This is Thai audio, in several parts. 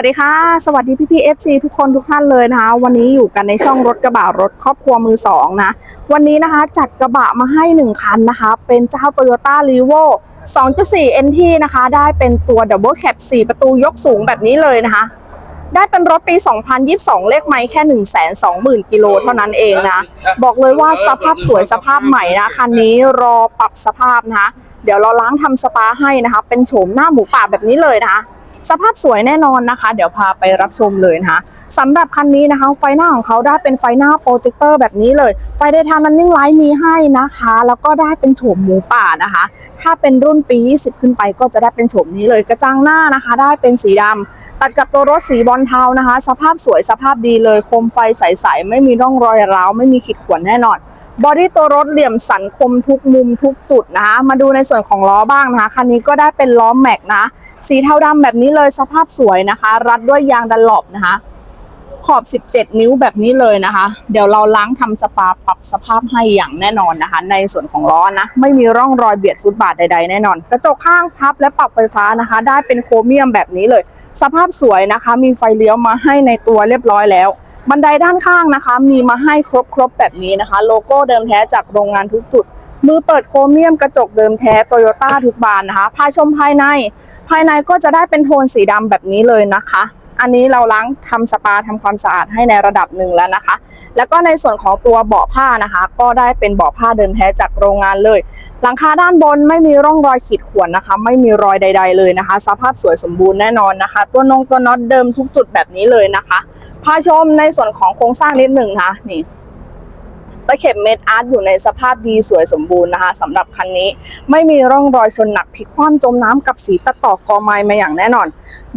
วัสดีค่ะ สวัสดีพี่พี่เอฟซีทุกคนทุกท่านเลยนะคะ วันนี้อยู่กันในช่องรถกระบะรถครอบครัวมือสองนะ วันนี้นะคะจัดกระบะมาให้ 1 คันนะคะ เป็นเจ้า Toyota r e v o 2.4 NT นะคะ ได้เป็นตัว Double Cab 4 ประตูยกสูงแบบนี้เลยนะคะ ได้เป็นรถปี 2022 เลขไม่แค่ 120,000 กิโลเท่านั้นเองนะ บอกเลยว่าสภาพสวยสภาพใหม่นะคันนี้รอปรับสภาพนะคะ เดี๋ยวเราล้างทำสปาให้นะคะ เป็นโฉมหน้าหมูป่าแบบนี้เลยนะคะ สภาพสวยแน่นอนนะคะ เดี๋ยวพาไปรับชมเลยนะคะสำหรับคันนี้นะคะ ไฟหน้าของเขาได้เป็นไฟหน้าโปรเจคเตอร์แบบนี้เลย ไฟเดย์ไทม์รันนิ่งไลท์มีให้นะคะ แล้วก็ได้เป็นโฉมหมูป่านะคะ ถ้าเป็นรุ่นปี 20 ขึ้นไปก็จะได้เป็นโฉมนี้เลยกระจังหน้านะคะ ได้เป็นสีดำตัดกับตัวรถสีบอลเทานะคะ สภาพสวยสภาพดีเลยโคมไฟใสๆไม่มีร่องรอยร้าวไม่มีขีดข่วนแน่นอน บอดี้ตัวรถเหลี่ยมสันคมทุกมุมทุกจุดนะคะ มาดูในส่วนของล้อบ้างนะคะ คันนี้ก็ได้เป็นล้อแม็กนะ สีเทาดำแบบนี้เลยสภาพสวยนะคะ รัดด้วยยางดันหลบนะคะ ขอบ 17 นิ้วแบบนี้เลยนะคะ เดี๋ยวเราล้างทำสปาปรับสภาพให้อย่างแน่นอนนะคะ ในส่วนของล้อนะ ไม่มีร่องรอยเบียดฟุตบาทใด ๆ แน่นอน กระจกข้างพับและปรับไฟฟ้านะคะ ได้เป็นโครเมียมแบบนี้เลย สภาพสวยนะคะ มีไฟเลี้ยวมาให้ในตัวเรียบร้อยแล้ว บันไดด้านข้างนะคะ มีมาให้ครบๆแบบนี้นะคะ โลโก้เดิมแท้จากโรงงานทุกจุด มือเปิดโครเมียมกระจกเดิมแท้โตโยต้าทุกบานนะคะพาชมภายใน ภายในก็จะได้เป็นโทนสีดำแบบนี้เลยนะคะ อันนี้เราล้างทำสปาทำความสะอาดให้ในระดับหนึ่งแล้วนะคะ แล้วก็ในส่วนของตัวเบาะผ้านะคะ ก็ได้เป็นเบาะผ้าเดิมแท้จากโรงงานเลย หลังคาด้านบนไม่มีร่องรอยขีดข่วนนะคะ ไม่มีรอยใด ๆเลยนะคะ สภาพสวยสมบูรณ์แน่นอนนะคะ ตัวนงตัวน็อตเดิมทุกจุดแบบนี้เลยนะคะาชมในส่วนของโครงสร้างนิดหนึ่งค่ะนี่ตะเข็บเม็ดอาร์ตอยู่ในสภาพดีสวยสมบูรณ์นะคะสำหรับคันนี้ไม่มีร่องรอยชนหนักพลิกคว่ำจมน้ำกับสีตะต่อกอไม้มาอย่างแน่นอน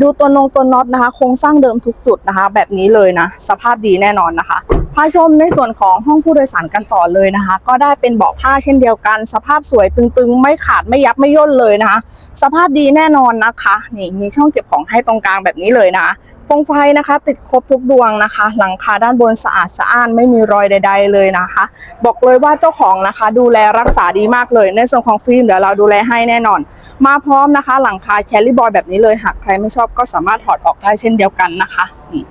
ดูตัวนงตัวน็อตนะคะ โครงสร้างเดิมทุกจุดนะคะ แบบนี้เลยนะ สภาพดีแน่นอนนะคะ พาชมในส่วนของห้องผู้โดยสารกันต่อเลยนะคะ ก็ได้เป็นเบาะผ้าเช่นเดียวกัน สภาพสวยตึงๆ ไม่ขาดไม่ยับไม่ย่นเลยนะคะ สภาพดีแน่นอนนะคะนี่มีช่องเก็บของให้ตรงกลางแบบนี้เลยนะฟงไฟนะคะ ติดครบทุกดวงนะคะ หลังคาด้านบนสะอาดสะอ้านไม่มีรอยใด ๆ เลยนะคะ บอกเลยว่าเจ้าของนะคะ ดูแลรักษาดีมากเลย ในส่วนของฟิล์มเดี๋ยวเราดูแลให้แน่นอน มาพร้อมนะคะ หลังคาแคลรี่บอยแบบนี้เลยหากใครไม่ชอบก็สามารถถอดออกได้เช่นเดียวกันนะคะนี่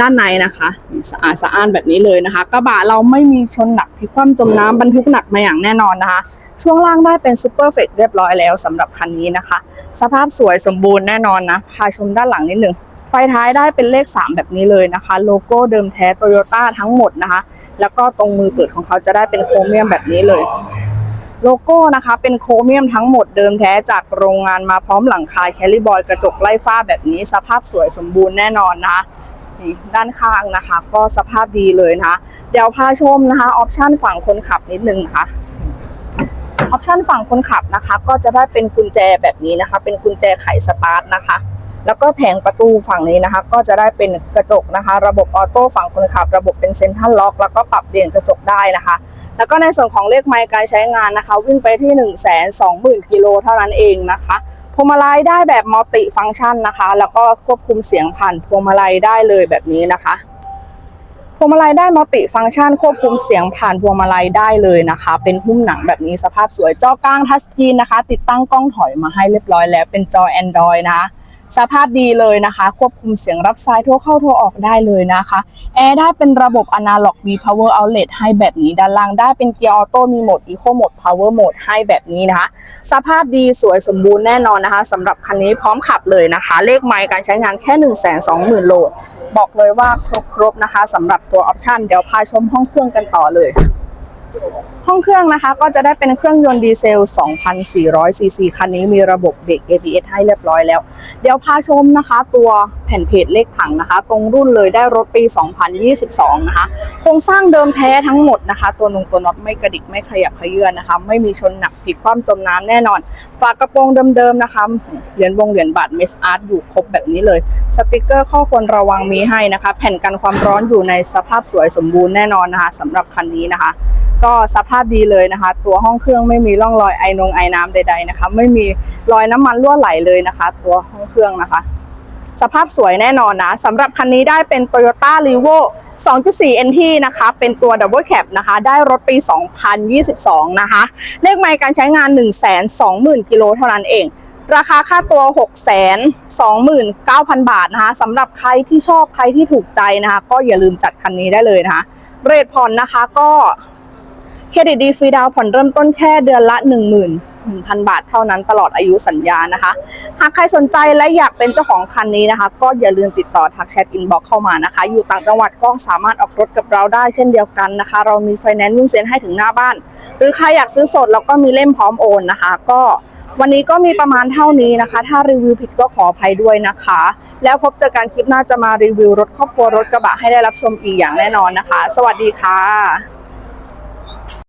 ด้านในนะคะสะอาดสะอ้านแบบนี้เลยนะคะ กระบะเราไม่มีชนหนักพลิกคว่ำจมน้ำบรรทุกหนักมาอย่างแน่นอนนะคะ ช่วงล่างได้เป็นซูเปอร์เฟกเรียบร้อยแล้วสำหรับคันนี้นะคะ สภาพสวยสมบูรณ์แน่นอนนะพาชมด้านหลังนิดหนึ่งไฟท้ายได้เป็นเลข 3 แบบนี้เลยนะคะ โลโก้เดิมแท้โตโยต้าทั้งหมดนะคะ แล้วก็ตรงมือเปิดของเขาจะได้เป็นโครเมียมแบบนี้เลยโลโก้นะคะเป็นโครเมียมทั้งหมดเดิมแท้จากโรงงานมาพร้อมหลังคาแคลรี่บอยกระจกไล่ฟ้าแบบนี้สภาพสวยสมบูรณ์แน่นอนนะคะ นี่ด้านข้างนะคะ ก็สภาพดีเลยนะคะเดี๋ยวพาชมนะคะออปชันฝั่งคนขับนิดนึงนะคะออปชันฝั่งคนขับนะคะ ก็จะได้เป็นกุญแจแบบนี้นะคะ เป็นกุญแจไขสตาร์ทนะคะ แล้วก็แผงประตูฝั่งนี้นะคะ ก็จะได้เป็นกระจกนะคะ ระบบออโต้ฝั่งคนขับ ระบบเป็นเซ็นทรัลล็อก แล้วก็ปรับเปลี่ยนกระจกได้นะคะ แล้วก็ในส่วนของเลขไมล์การใช้งานนะคะ วิ่งไปที่ 1 2 0 0 0 0กิโลเท่านั้นเองนะคะพวงมาลัยได้แบบมัลติฟังก์ชันนะคะ แล้วก็ควบคุมเสียงผ่านพวงมาลัยได้เลยแบบนี้นะคะ พวงมาลัยได้มัลติฟังก์ชันควบคุมเสียงผ่านพวงมาลัยได้เลยนะคะ เป็นหุ้มหนังแบบนี้สภาพสวยจอกลางทัชสกรีนนะคะ ติดตั้งกล้องถอยมาให้เรียบร้อยแล้วเป็นจอ Android นะสภาพดีเลยนะคะ ควบคุมเสียงรับสายโทรเข้าโทรออกได้เลยนะคะแอร์ได้เป็นระบบอนาล็อกมี power outlet ให้แบบนี้ด้านล่างได้เป็นเกียร์ออโต้มีโหมด eco mode power mode ให้แบบนี้นะคะ สภาพดีสวยสมบูรณ์แน่นอนนะคะสำหรับคันนี้พร้อมขับเลยนะคะ เลขไมล์การใช้งานแค่ 1 2 0 0 0 0โลบอกเลยว่าครบๆนะคะสำหรับตัวออปชันเดี๋ยวพาชมห้องเครื่องกันต่อเลย ห้องเครื่องนะคะก็จะได้เป็นเครื่องยนต์ดีเซล 2,400 ซีซีคันนี้มีระบบเบรก ABS ให้เรียบร้อยแล้ว เดี๋ยวพาชมนะคะ ตัวแผ่นเพจเลขถังนะคะ ตรงรุ่นเลยได้รถปี 2022 นะคะ โครงสร้างเดิมแท้ทั้งหมดนะคะ ตัวนุงตัวน็อตไม่กระดิกไม่ขยับขยื่อนนะคะ ไม่มีชนหนักผิดความจมน้ำแน่นอน ฝากระโปรงเดิมๆนะคะ เหรียญวงเหรียญบาทเมสอาร์ตอยู่ครบแบบนี้เลย สติกเกอร์ข้อควรระวังมีให้นะคะ แผ่นกันความร้อนอยู่ในสภาพสวยสมบูรณ์แน่นอนนะคะสำหรับคันนี้นะคะ ก็สภาพดีเลยนะคะ ตัวห้องเครื่องไม่มีร่องรอยไอนงไอน้ำใด ๆนะคะ ไม่มีรอยน้ำมันรั่วไหลเลยนะคะ ตัวห้องเครื่องนะคะ สภาพสวยแน่นอนนะสำหรับคันนี้ได้เป็น Toyota r e v o 2.4 NT นะคะ เป็นตัว Double Cab นะคะ ได้รถปี 2022 นะคะ เลขไมล์การใช้งาน 120,000 กิโลเท่านั้นเองราคาค่าตัว 6 2 9 0 0 0 บาทนะคะสำหรับใครที่ชอบใครที่ถูกใจนะคะ ก็อย่าลืมจัดคันนี้ได้เลยนะคะ เรทผ่อนนะคะก็ เครดิตดีฟรีดาวผ่อนเริ่มต้นแค่เดือนละ1 1 0 0 0 บาทเท่านั้นตลอดอายุสัญญานะคะ หากใครสนใจและอยากเป็นเจ้าของคันนี้นะคะ ก็อย่าลืมติดต่อทักแชทอินบ็อกเข้ามานะคะ อยู่ต่างจังหวัดก็สามารถออกรถกับเราได้เช่นเดียวกันนะคะ เรามีไฟแนนซ์วิ่งเซ็นให้ถึงหน้าบ้าน หรือใครอยากซื้อสดเราก็มีเล่มพร้อมโอนนะคะ ก็วันนี้ก็มีประมาณเท่านี้นะคะ ถ้ารีวิวผิดก็ขออภัยด้วยนะคะ แล้วพบเจอกันคลิปหน้าจะมารีวิวรถครอบครัวรถกระบะให้ได้รับชมอีกอย่างแน่นอนนะคะ สวัสดีค่ะ